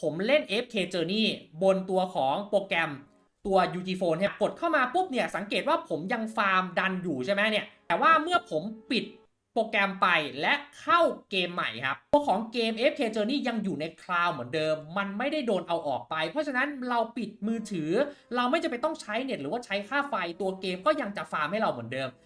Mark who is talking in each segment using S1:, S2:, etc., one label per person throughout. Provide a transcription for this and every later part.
S1: ผมเล่น FK Journey บนตัวของโปรแกรมตัว UG Phone เนี่ยกดเข้ามาปุ๊บเนี่ย สังเกตว่าผมยังฟาร์มดันอยู่ใช่ไหมเนี่ย แต่ว่าเมื่อผมปิดโปรแกรมไปและเข้าเกมใหม่ครับ ตัวของเกม FK Journey ยังอยู่ในคลาวด์เหมือนเดิม มันไม่ได้โดนเอาออกไป เพราะฉะนั้นเราปิดมือถือ เราไม่จะเป็นต้องใช้เน็ตหรือว่าใช้ค่าไฟตัวเกมก็ยังจะฟาร์มให้เราเหมือนเดิม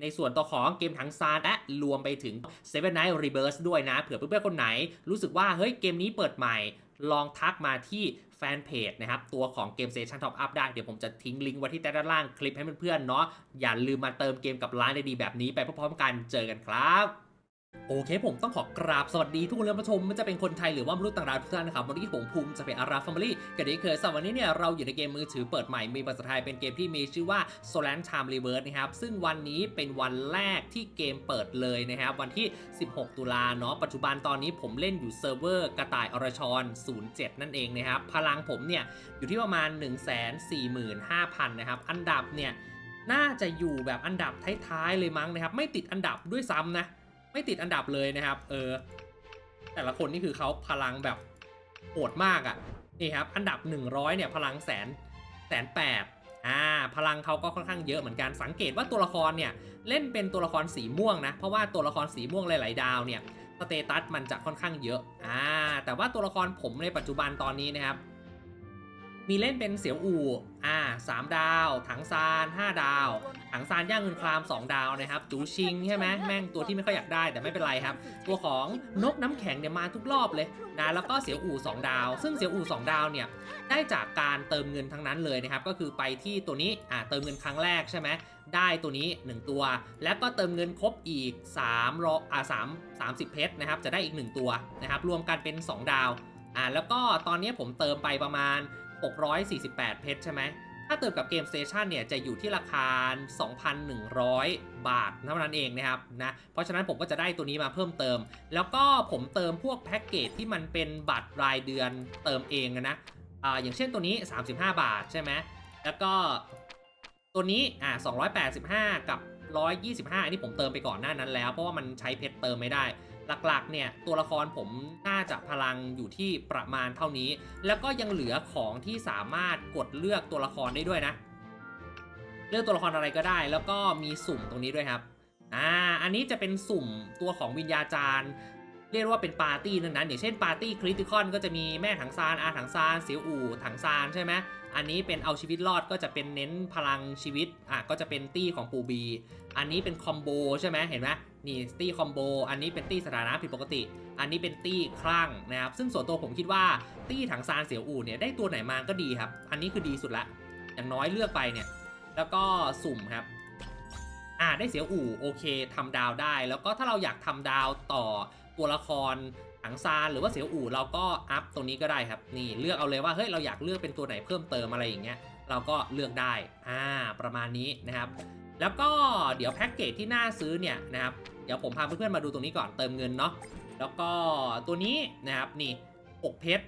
S1: ในส่วนตัวของเกมถังซานและรวมไปถึง Seven Night Rebirth ด้วยนะ เผื่อเพื่อนๆคนไหน รู้สึกว่าเฮ้ยเกมนี้เปิดใหม่ ลองทักมาที่แฟนเพจนะครับ ตัวของเกมเซชันท็อปอัพได้ เดี๋ยวผมจะทิ้งลิงก์ไว้ที่ใต้ด้านล่างคลิปให้เพื่อนๆเนาะอย่าลืมมาเติมเกมกับร้านดีๆแบบนี้ไปพร้อมๆกันเจอกันครับ โอเคผมต้องขอกราบสวัสดีทุกคนเรือผู้ชมไม่จะเป็นคนไทยหรือว่ามนุษย์ต่างดาวทุกท่านนะครับวันนี้ผมภูมิจะเป็นอาราฟามิลี่กันนี้เคยสำหรับวันนี้เนี่ยเราอยู่ในเกมมือถือเปิดใหม่มีภาษาไทยเป็นเกมที่มีชื่อว่า Solar Time Reverse นะครับซึ่งวันนี้เป็นวันแรกที่เกมเปิดเลยนะครับวันที่ 16 ตุลาเนาะปัจจุบันตอนนี้ผมเล่นอยู่เซิร์ฟเวอร์กระต่ายอรชร 07 นั่นเองนะครับพลังผมเนี่ยอยู่ที่ประมาณ 145,000นะครับอันดับเนี่ยน่าจะอยู่แบบอันดับท้ายๆเลยมั้งนะครับไม่ติดอันดับด้วยซ้ำนะ ไม่ติดอันดับเลยนะครับ เออ แต่ละคนนี่คือเขาพลังแบบโหดมากอะ่ะนี่ครับ อันดับ 100เนี่ยพลังแสนแสนแปดอ่าพลังเขาก็ค่อนข้างเยอะเหมือนกันสังเกตว่าตัวละครเนี่ยเล่นเป็นตัวละครสีม่วงนะเพราะว่าตัวละครสีม่วงหลาย ๆ ดาวเนี่ยสเตตัสมันจะค่อนข้างเยอะอ่าแต่ว่าตัวละครผมในปัจจุบันตอนนี้นะครับ มีเล่นเป็นเสียวอู่อ่าสามดาว ถังซาน5ดาว ถังซานย่างเงินคราม 2 ดาวนะครับ จูชิงใช่ไหมแม่งตัวที่ไม่ค่อยอยากได้แต่ไม่เป็นไรครับ ตัวของนกน้ำแข็งเนี่ยมาทุกรอบเลยนะแล้วก็เสียวอู่2ดาว ซึ่งเสียวอู่2ดาวเนี่ยได้จากการเติมเงินทั้งนั้นเลยนะครับ ก็คือไปที่ตัวนี้อ่าเติมเงินครั้งแรกใช่ไหมได้ตัวนี้ 1 ตัว แล้วก็เติมเงินครบอีก3รออ่า3 30 เพชรนะครับจะได้อีก 1 ตัวนะครับรวมกันเป็น 2 ดาวอ่าแล้วก็ตอนนี้ผมเติมไปประมาณ 648 เพชรใช่ไหม ถ้าเติมกับเกม Station เนี่ยจะอยู่ที่ราคา 2,100 บาทเท่านั้นเองนะครับนะ เพราะฉะนั้นผมก็จะได้ตัวนี้มาเพิ่มเติม แล้วก็ผมเติมพวกแพ็กเกจที่มันเป็นบัตรรายเดือนเติมเองนะอ่าอย่างเช่นตัวนี้ 35 บาทใช่ไหม แล้วก็ตัวนี้อ่า285 กับ 125อันนี้ผมเติมไปก่อนหน้านั้นแล้ว เพราะว่ามันใช้เพชรเติมไม่ได้ หลักๆเนี่ยตัวละครผมน่าจะพลังอยู่ที่ประมาณเท่านี้ แล้วก็ยังเหลือของที่สามารถกดเลือกตัวละครได้ด้วยนะ เลือกตัวละครอะไรก็ได้ แล้วก็มีสุ่มตรงนี้ด้วยครับอ่าอันนี้จะเป็นสุ่มตัวของวิญญาจารย์ เรียกว่าเป็นปาร์ตี้นั้นนั้นอย่างเช่นปาร์ตี้คริติคอนก็จะมีแม่ถังซานอาถังซานเสียวอู่ถังซานใช่ไหมอันนี้เป็นเอาชีวิตรอดก็จะเป็นเน้นพลังชีวิตอะก็จะเป็นตี้ของปูบี อันนี้เป็นคอมโบใช่ไหมเห็นไหม นี่ตี้คอมโบอันนี้เป็นตี้สถานะผิดปกติ อันนี้เป็นตี้คลั่งนะครับ ซึ่งส่วนตัวผมคิดว่าตี้ถังซานเสียวอู่เนี่ยได้ตัวไหนมาก็ดีครับ อันนี้คือดีสุดละ อย่างน้อยเลือกไปเนี่ย แล้วก็สุ่มครับ อ่าได้เสียวอู่โอเคทำดาวได้ แล้วก็ถ้าเราอยากทำดาวต่อตัวละครถังซานหรือว่าเสียวอู่เราก็อัพตรงนี้ก็ได้ครับ นี่เลือกเอาเลยว่าเฮ้ยเราอยากเลือกเป็นตัวไหนเพิ่มเติมอะไรอย่างเงี้ย เราก็เลือกได้ อ่า ประมาณนี้นะครับ แล้วก็เดี๋ยวแพ็กเกจที่น่าซื้อเนี่ยนะครับ เดี๋ยวผมพาเพื่อนๆมาดูตรงนี้ก่อนเติมเงินเนาะ แล้วก็ตัวนี้นะครับนี่6เพชร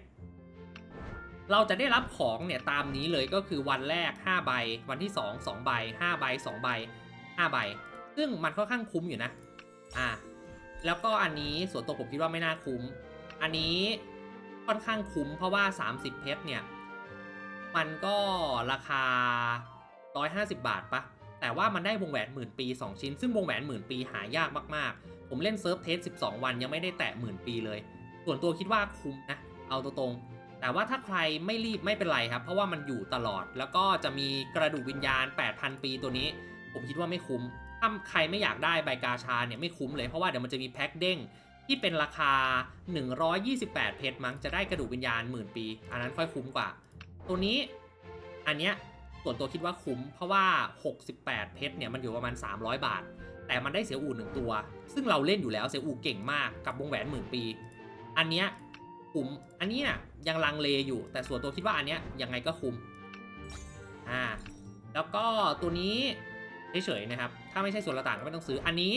S1: เราจะได้รับของเนี่ยตามนี้เลยก็คือวันแรก 5 ใบ วันที่ 2 2 ใบ 5 ใบ 2 ใบ 5 ใบ ซึ่งมันค่อนข้างคุ้มอยู่นะ อ่า แล้วก็อันนี้ส่วนตัวผมคิดว่าไม่น่าคุ้ม อันนี้ค่อนข้างคุ้มเพราะว่า 30 เพชรเนี่ย มันก็ราคา 150 บาทปะ แต่ว่ามันได้วงแหวนหมื่นปี 2 ชิ้น ซึ่งวงแหวนหมื่นปีหายากมากๆ ผมเล่นเซิร์ฟเทส 12 วันยังไม่ได้แตะหมื่นปีเลย ส่วนตัวคิดว่าคุ้มนะ เอาตรงๆ แต่ว่าถ้าใครไม่รีบไม่เป็นไรครับ เพราะว่ามันอยู่ตลอด แล้วก็จะมีกระดูกวิญญาณ 8,000 ปีตัวนี้ ผมคิดว่าไม่คุ้ม ถ้าใครไม่อยากได้ใบกาชาเนี่ยไม่คุ้มเลย เพราะว่าเดี๋ยวมันจะมีแพ็คเด้งที่เป็นราคา 128 เพชรมั้งจะได้กระดูกวิญญาณหมื่นปี อันนั้นค่อยคุ้มกว่า ตัวนี้ อันเนี้ย ส่วนตัวคิดว่าคุ้ม เพราะว่า 68 เพชรเนี่ยมันอยู่ประมาณ 300 บาท แต่มันได้เสียอู่หนึ่งตัว ซึ่งเราเล่นอยู่แล้วเสียอู่เก่งมากกับวงแหวนหมื่นปี อันเนี้ยคุ้ม อันเนี้ยยังลังเลอยู่ แต่ส่วนตัวคิดว่าอันเนี้ยยังไงก็คุ้ม อ่า แล้วก็ตัวนี้เฉยๆนะครับ ถ้าไม่ใช่ส่วนละต่างก็ไม่ต้องซื้อ อันนี้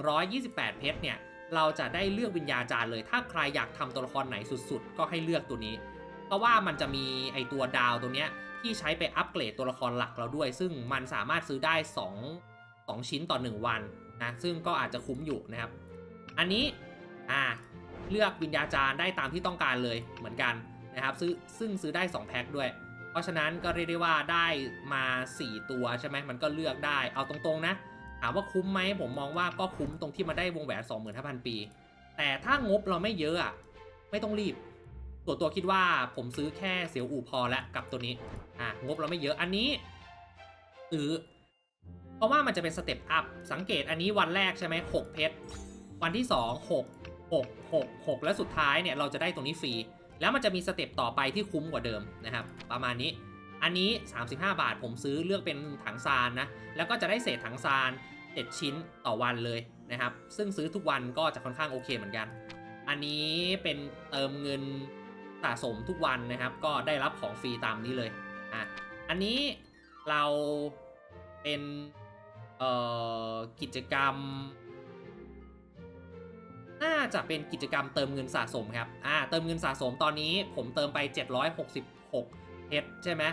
S1: 128 เพชรเนี่ย เราจะได้เลือกวิญญาจารย์เลย ถ้าใครอยากทำตัวละครไหนสุด ๆ ก็ให้เลือกตัวนี้ เพราะว่ามันจะมีไอตัวดาวตัวเนี้ยที่ใช้ไปอัปเกรดตัวละครหลักเราด้วย ซึ่งมันสามารถซื้อได้ 2 2 ชิ้นต่อ 1 วันนะซึ่งก็อาจจะคุ้มอยู่นะครับ อันนี้อ่าเลือกวิญญาจารย์ได้ตามที่ต้องการเลยเหมือนกันนะครับซื้อซึ่งซื้อได้ 2 แพ็คด้วย เพราะฉะนั้นก็เรียกได้ว่าได้มา 4 ตัวใช่ไหมมันก็เลือกได้เอาตรงๆนะถามว่าคุ้มไหมผมมองว่าก็คุ้มตรงที่มาได้วงแหวน 25,000 ปี แต่ถ้างบเราไม่เยอะอะไม่ต้องรีบ ตัวตัวคิดว่าผมซื้อแค่เสียวอู่พอแล้วกับตัวนี้ อะงบเราไม่เยอะอันนี้ซื้อเพราะว่ามันจะเป็นสเต็ปอัพสังเกตอันนี้วันแรกใช่ไหมหกเพชรวันที่2 6 6 6 6และสุดท้ายเนี่ยเราจะได้ตรงนี้ฟรี แล้วมันจะมีสเต็ปต่อไปที่คุ้มกว่าเดิมนะครับ ประมาณนี้ อันนี้ 35 บาทผมซื้อเลือกเป็นถังซานนะ แล้วก็จะได้เศษถังซาน7ชิ้นต่อวันเลยนะครับ ซึ่งซื้อทุกวันก็จะค่อนข้างโอเคเหมือนกัน อันนี้เป็นเติมเงิน สะสมทุกวันนะครับ ก็ได้รับของฟรีตามนี้เลยอะอันนี้เราเป็นเอ่อกิจกรรม น่าจะเป็นกิจกรรมเติมเงินสะสมครับอ่าเติมเงินสะสมตอนนี้ผมเติมไป 766เพชรใช่ไหม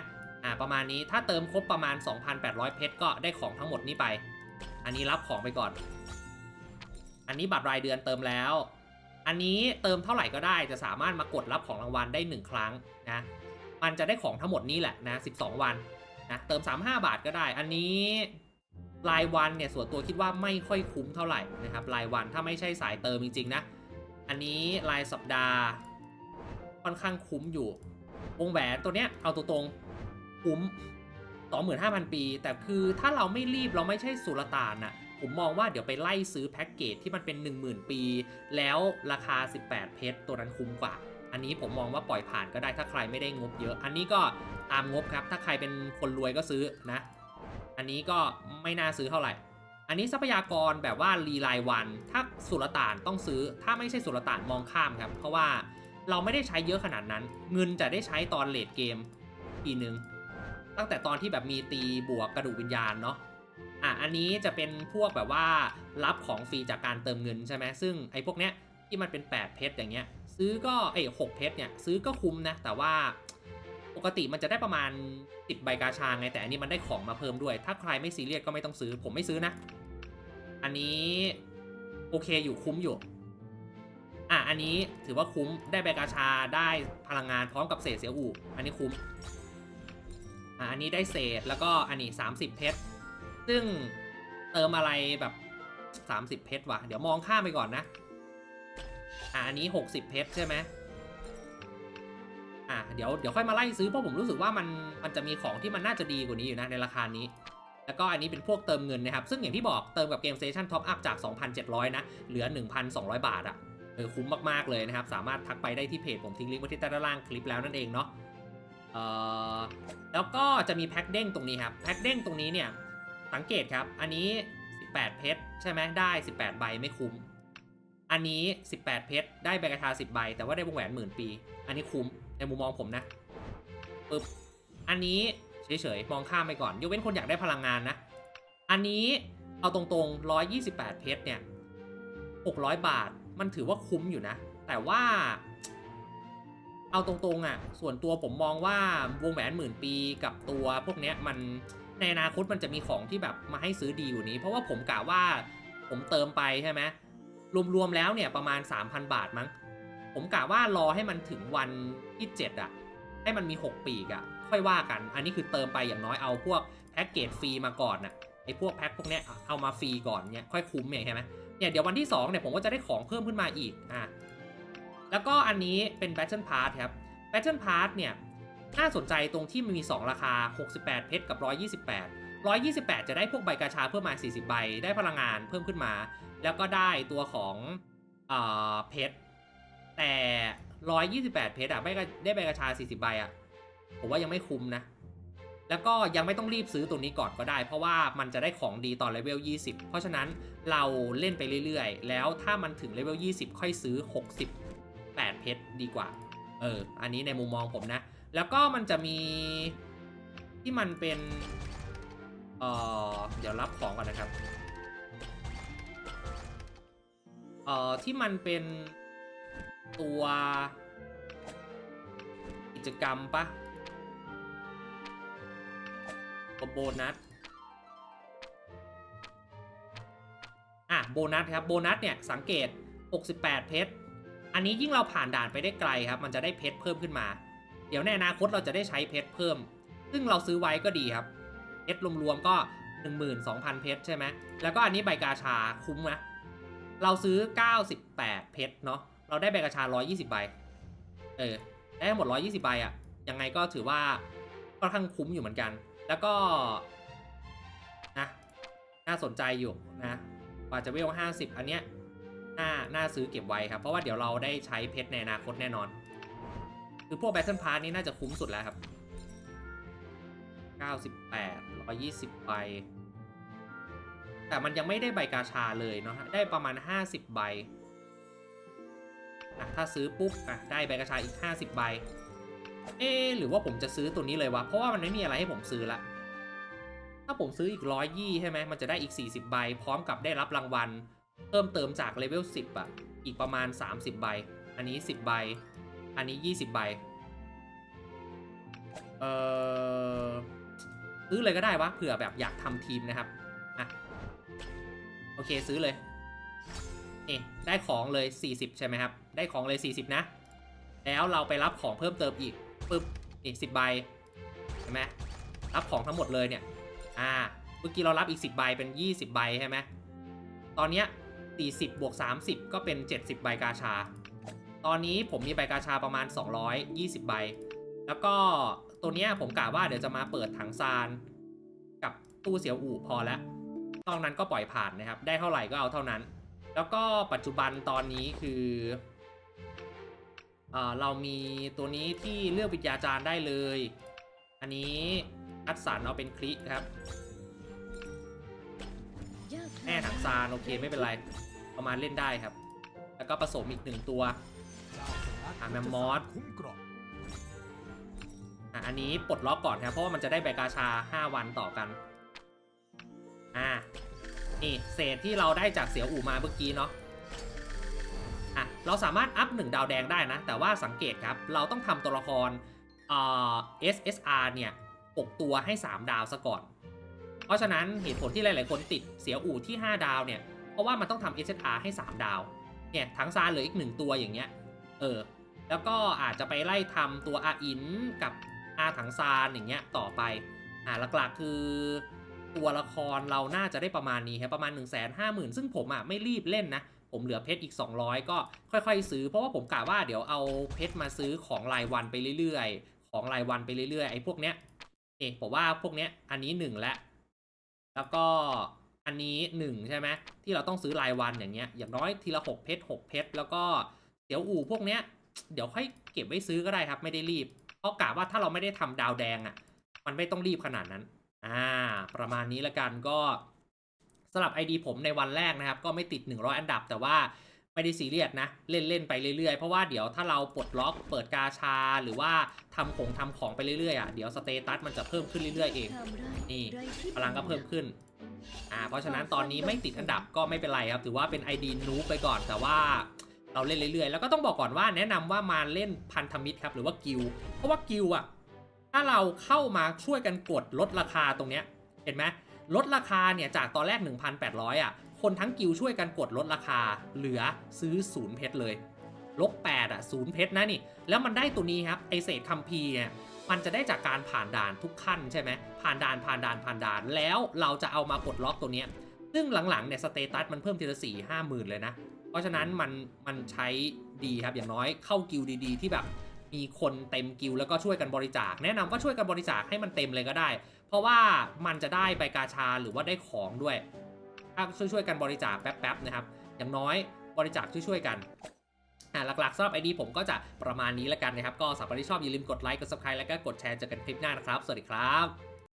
S1: อ่าประมาณนี้ถ้าเติมครบประมาณ 2,800 เพชรก็ได้ของทั้งหมดนี้ไป อันนี้รับของไปก่อน อันนี้บัตรรายเดือนเติมแล้ว อันนี้เติมเท่าไหร่ก็ได้จะสามารถมากดรับของรางวัลได้ 1 ครั้งนะ มันจะได้ของทั้งหมดนี้แหละนะ 12 วันนะ เติม 35 บาทก็ได้ อันนี้รายวันเนี่ยส่วนตัวคิดว่าไม่ค่อยคุ้มเท่าไหร่นะครับรายวันถ้าไม่ใช่สายเติมจริงๆนะ อันนี้รายสัปดาห์ ค่อนข้างคุ้มอยู่ วงแหวนตัวเนี้ยเอาตัวตรงคุ้ม25,000 ปี แต่คือถ้าเราไม่รีบเราไม่ใช่สุลต่านน่ะ ผมมองว่าเดี๋ยวไปไล่ซื้อแพ็กเกจที่มันเป็น 10,000 ปี แล้วราคา 18 เพชรตัวนั้นคุ้มกว่า อันนี้ผมมองว่าปล่อยผ่านก็ได้ถ้าใครไม่ได้งบเยอะ อันนี้ก็ตามงบครับ ถ้าใครเป็นคนรวยก็ซื้อนะ อันนี้ก็ไม่น่าซื้อเท่าไหร่ อันนี้ทรัพยากรแบบว่ารีรายวัน ถ้าสุลต่านต้องซื้อ ถ้าไม่ใช่สุลต่านมองข้ามครับ เพราะว่าเราไม่ได้ใช้เยอะขนาดนั้น เงินจะได้ใช้ตอนเลดเกมทีนึง ตั้งแต่ตอนที่แบบมีตีบวกกระดูกวิญญาณเนาะ อะอันนี้จะเป็นพวกแบบว่ารับของฟรีจากการเติมเงินใช่ไหมซึ่งไอ้พวกเนี้ยที่มันเป็น 8 เพชรอย่างเงี้ย ซื้อก็เอ้ยหเพชรเนี่ยซื้อก็คุ้มนะแต่ว่าปกติมันจะได้ประมาณ10ใบกาชาไงแต่อันนี้มันได้ของมาเพิ่มด้วย ถ้าใครไม่ซีเรียสก็ไม่ต้องซื้อ ผมไม่ซื้อนะ อันนี้โอเคอยู่คุ้มอยู่อะอันนี้ถือว่าคุ้มได้ใบกาชาได้พลังงานพร้อมกับเศษเสียอู่อันนี้คุ้มอะอันนี้ได้เศษแล้วก็อันนี้ 30 เพชร ซึ่งเติมอะไรแบบ 30 เพชรวะเดี๋ยวมองข้ามไปก่อนนะ อะอันนี้ 60 เพชรใช่ไหมอะเดี๋ยวเดี๋ยวค่อยมาไล่ซื้อเพราะผมรู้สึกว่ามันมันจะมีของที่มันน่าจะดีกว่านี้อยู่นะในราคานี้ แล้วก็อันนี้เป็นพวกเติมเงินนะครับ ซึ่งอย่างที่บอกเติมกับเกม Station Top Up จาก 2,700 นะ เหลือ 1,200 บาทอะเออคุ้มมากๆเลยนะครับ สามารถทักไปได้ที่เพจผมทิ้งลิงก์ไว้ที่ใต้ด้านล่างคลิปแล้วนั่นเองเนาะเอ่อแล้วก็จะมีแพ็คเด้งตรงนี้ครับแพ็คเด้งตรงนี้เนี่ย สังเกตครับ อันนี้ 18 เพชรใช่ไหมได้ 18 ใบไม่คุ้ม อันนี้ 18 เพชรได้ใบกระทา 10 ใบ แต่ว่าได้วงแหวนหมื่นปี อันนี้คุ้มในมุมมองผมนะปึ๊บอันนี้เฉยๆ มองข้ามไปก่อนยกเว้นคนอยากได้พลังงานนะ อันนี้เอาตรงๆ 128 เพชรเนี่ย 600 บาทมันถือว่าคุ้มอยู่นะ แต่ว่าเอาตรงๆอะ ส่วนตัวผมมองว่าวงแหวนหมื่นปีกับตัวพวกเนี้ยมัน ในอนาคตมันจะมีของที่แบบมาให้ซื้อดีอยู่นี้ เพราะว่าผมกะว่าผมเติมไปใช่ไหมรวมๆแล้วเนี่ยประมาณ 3,000 บาทมั้งผมกะว่ารอให้มันถึงวันที่ 7 อะ ให้มันมี 6 ปีกอะ ค่อยว่ากัน อันนี้คือเติมไปอย่างน้อยเอาพวกแพ็กเกจฟรีมาก่อนน่ะไอ้พวกแพ็คพวกเนี้ยเอามาฟรีก่อนเนี่ยค่อยคุ้มเนี่ยใช่ไหมเนี่ยเดี๋ยววันที่ 2 เนี่ยผมก็จะได้ของเพิ่มขึ้นมาอีกอะแล้วก็อันนี้เป็น Battle Pass ครับ Battle Pass เนี่ย น่าสนใจตรงที่มันมี 2 ราคา 68 เพชรกับ 128 128 จะได้พวกใบกาชาเพิ่มมา 40 ใบ ได้พลังงานเพิ่มขึ้นมา แล้วก็ได้ตัวของเอ่อเพชร แต่ 128 เพชรอะไม่ได้ใบกระชา 40 ใบอะผมว่ายังไม่คุ้มนะ แล้วก็ยังไม่ต้องรีบซื้อตัวนี้ก่อนก็ได้ เพราะว่ามันจะได้ของดีตอนเลเวล 20 เพราะฉะนั้นเราเล่นไปเรื่อยๆ แล้วถ้ามันถึงเลเวล 20 ค่อยซื้อ 68 เพชรดีกว่า เออ อันนี้ในมุมมองผมนะ แล้วก็มันจะมีที่มันเป็น เอ่อ เดี๋ยวรับของก่อนนะครับ เอ่อ ที่มันเป็นตัวกิจกรรมปะโบนัส อะ โบนัสครับ โบนัสเนี่ย สังเกต 68 เพชร อันนี้ยิ่งเราผ่านด่านไปได้ไกลครับ มันจะได้เพชรเพิ่มขึ้นมา เดี๋ยวในอนาคตเราจะได้ใช้เพชรเพิ่ม ซึ่งเราซื้อไว้ก็ดีครับ เพชรรวมๆก็ 12,000 เพชรใช่ไหม แล้วก็อันนี้ใบกาชาคุ้มนะ เราซื้อ 98 เพชรเนาะ เราได้ใบกระชา 120 ใบ เออ ได้หมด 120 ใบอะยังไงก็ถือว่าค่อนข้างคุ้มอยู่เหมือนกัน แล้วก็นะน่าสนใจอยู่นะกว่าจะเวล 50 อันเนี้ยน่าน่าซื้อเก็บไว้ครับ เพราะว่าเดี๋ยวเราได้ใช้เพชรในอนาคตแน่นอน คือพวก Battle Pass นี่น่าจะคุ้มสุดแล้วครับ 98 120 ใบ แต่มันยังไม่ได้ใบกาชาเลยเนาะได้ประมาณ 50 ใบอะถ้าซื้อปุ๊บอะได้ใบกาชาอีก 50 ใบ เอ๊หรือว่าผมจะซื้อตัวนี้เลยวะ เพราะว่ามันไม่มีอะไรให้ผมซื้อละ ถ้าผมซื้ออีกร้อยยี่ใช่ไหม มันจะได้อีก 40 ใบ พร้อมกับได้รับรางวัล เพิ่มเติมจากเลเวล 10 อะ อีกประมาณ 30 ใบ อันนี้ 10 ใบ อันนี้ 20 ใบ เออซื้อเลยก็ได้วะเผื่อแบบอยากทำทีมนะครับ อะ โอเคซื้อเลยนี่ได้ของเลย 40 ใช่ไหมครับ ได้ของเลย 40 นะ แล้วเราไปรับของเพิ่มเติมอีกปึ๊บนี่10ใบใช่ไหมรับของทั้งหมดเลยเนี่ย อ่า เมื่อกี้เรารับอีก 10 ใบเป็น 20 ใบใช่ไหมตอนเนี้ย40บวก30 ก็เป็น 70 ใบกาชา ตอนนี้ผมมีใบกาชาประมาณ 220 ใบ แล้วก็ตัวเนี้ยผมกะว่าเดี๋ยวจะมาเปิดถังซาน กับตู้เสียวอู่พอแล้วตอนนั้นก็ปล่อยผ่านนะครับ ได้เท่าไหร่ก็เอาเท่านั้น แล้วก็ปัจจุบันตอนนี้คือเออเรามีตัวนี้ที่เลือกวิทยาจารย์ได้เลย อันนี้คัดสรรเอาเป็นคลิกครับแม่ถังซานโอเคไม่เป็นไรเอามาณเล่นได้ครับ แล้วก็ผสมอีกหนึ่งตัว อะแมมมอส
S2: คุ้มกรอบ
S1: อะอันนี้ปลดล็อกก่อนครับเพราะว่ามันจะได้ใบกาชา 5 วันต่อกัน อ่านี่เศษที่เราได้จากเสียวอู่มาเมื่อกี้เนาะอะเราสามารถอัพ 1 ดาวแดงได้นะ แต่ว่าสังเกตครับ เราต้องทำตัวละครเอ่อ SSR เนี่ย6ตัวให้ 3 ดาวซะก่อน เพราะฉะนั้นเหตุผลที่หลาย ๆ คนติดเสียวอู่ที่ 5 ดาวเนี่ย เพราะว่ามันต้องทำ SSR ให้ 3 ดาว เนี่ยทั้งซานเหลืออีก 1 ตัวอย่างเงี้ย เออ แล้วก็อาจจะไปไล่ทำตัวอาอินกับอาถังซานอย่างเงี้ยต่อไปอ่าหลักๆคือตัวละครเราน่าจะได้ประมาณนี้ครับประมาณ 1 5 0 0 0 0 ซึ่งผมอะไม่รีบเล่นนะ ผมเหลือเพชรอีก 200 ก็ค่อยๆ ซื้อเพราะว่าผมกะว่าเดี๋ยวเอาเพชรมาซื้อของรายวันไปเรื่อยๆ ของรายวันไปเรื่อยๆ ไอ้พวกเนี้ยเอ๊ะผมว่าพวกเนี้ยอันนี้1แล้วแล้วก็อันนี้ 1 ใช่ไหมที่เราต้องซื้อรายวันอย่างเงี้ยอย่างน้อยทีละ 6 เพชร6เพชรแล้วก็เดี๋ยวอู่พวกเนี้ย เดี๋ยวค่อยเก็บไว้ซื้อก็ได้ครับ ไม่ได้รีบ เพราะกะว่าถ้าเราไม่ได้ทำดาวแดงอะ่ะ มันไม่ต้องรีบขนาดนั้น อ่า ประมาณนี้ละกันก็สำหรับ ID ผมในวันแรกนะครับ ก็ไม่ติด 100 อันดับ แต่ว่าไม่ได้ซีเรียสนะ เล่นเล่นๆไปเรื่อยๆ เพราะว่าเดี๋ยวถ้าเราปลดล็อกเปิดกาชา หรือว่าทำของทำของไปเรื่อยๆอะเดี๋ยวสเตตัสมันจะเพิ่มขึ้นเรื่อยๆเองนี่พลังก็เพิ่มขึ้นอ่าเพราะฉะนั้นตอนนี้ไม่ติดอันดับก็ไม่เป็นไรครับ ถือว่าเป็น ID นูบไปก่อนแต่ว่า เราเล่นเรื่อยๆ แล้วก็ต้องบอกก่อนว่าแนะนำว่ามาเล่นพันธมิตรครับหรือว่ากิลเพราะว่ากิลอะถ้าเราเข้ามาช่วยกันกดลดราคาตรงเนี้ยเห็นไหมลดราคาเนี่ยจากตอนแรก 1,800อะคนทั้งกิลช่วยกันกดลดราคา เหลือซื้อศูนย์เพชรเลยลบ8อะศูนย์เพชรนะนี่ แล้วมันได้ตัวนี้ครับไอเศษคัมภีร์เนี่ยมันจะได้จากการผ่านด่านทุกขั้นใช่ไหมผ่านด่านผ่านด่านผ่านด่านแล้วเราจะเอามากดล็อกตัวเนี้ยซึ่งหลังๆเนี่ยสเตตัสมันเพิ่มทีละสี่ห้าหมื่นเลยนะ เพราะฉะนั้นมันมันใช้ดีครับอย่างน้อยเข้ากิลด์ดีๆ ที่แบบมีคนเต็มกิลด์แล้วก็ช่วยกันบริจาค แนะนำว่าช่วยกันบริจาคให้มันเต็มเลยก็ได้ เพราะว่ามันจะได้ไปกาชาหรือว่าได้ของด้วยถ้าช่วยๆกันบริจาคแป๊บๆนะครับ อย่างน้อยบริจาคช่วยๆกันอ่าหลักๆสำหรับไอดีผมก็จะประมาณนี้แล้วกันนะครับ ก็สำหรับคนที่ชอบอย่าลืมกดไลค์กด subscribe แล้วก็กดแชร์เจอกันคลิปหน้านะครับ สวัสดีครับ